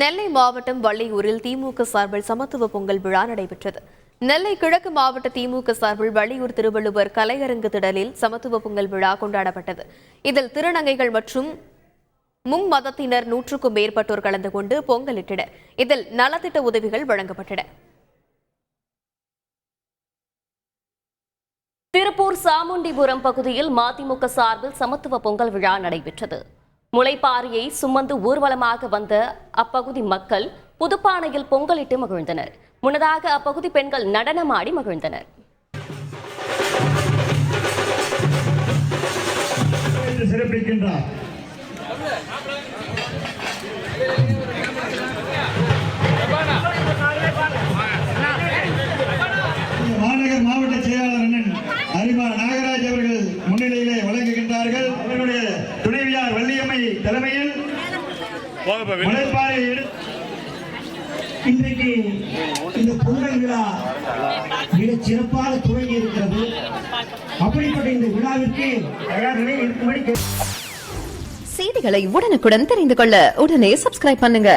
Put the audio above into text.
நெல்லை மாவட்டம் வள்ளியூரில் திமுக சார்பில் சமத்துவ பொங்கல் விழா நடைபெற்றது. நெல்லை கிழக்கு மாவட்ட திமுக சார்பில் வள்ளியூர் திருவள்ளுவர் கலையரங்கு திடலில் சமத்துவ பொங்கல் விழா கொண்டாடப்பட்டது. இதில் திருநங்கைகள் மற்றும் முங் மதத்தினர் நூற்றுக்கும் மேற்பட்டோர் கலந்து கொண்டு பொங்கலிட்டனர். இதில் நலத்திட்ட உதவிகள் வழங்கப்பட்டன. திருப்பூர் சாமுண்டிபுரம் பகுதியில் மதிமுக சார்பில் சமத்துவ பொங்கல் விழா நடைபெற்றது. முளைப்பாரியை சுமந்து ஊர்வலமாக வந்த அப்பகுதி மக்கள் புதுப்பானையில் பொங்கலிட்டு மகிழ்ந்தனர். முன்னதாக அப்பகுதி பெண்கள் நடனமாடி மகிழ்ந்தனர். சிறப்பிக்கின்றார். தலைமையில் இன்றைக்கு இந்த பொங்கல் விழா மிகச் சிறப்பாக துவங்கி இருக்கிறது. அப்படிப்பட்ட இந்த விழாவிற்கு தயார் நிலை இருக்கும்படி செய்திகளை உடனுக்குடன் தெரிந்து கொள்ள உடனே சப்ஸ்கிரைப் பண்ணுங்க.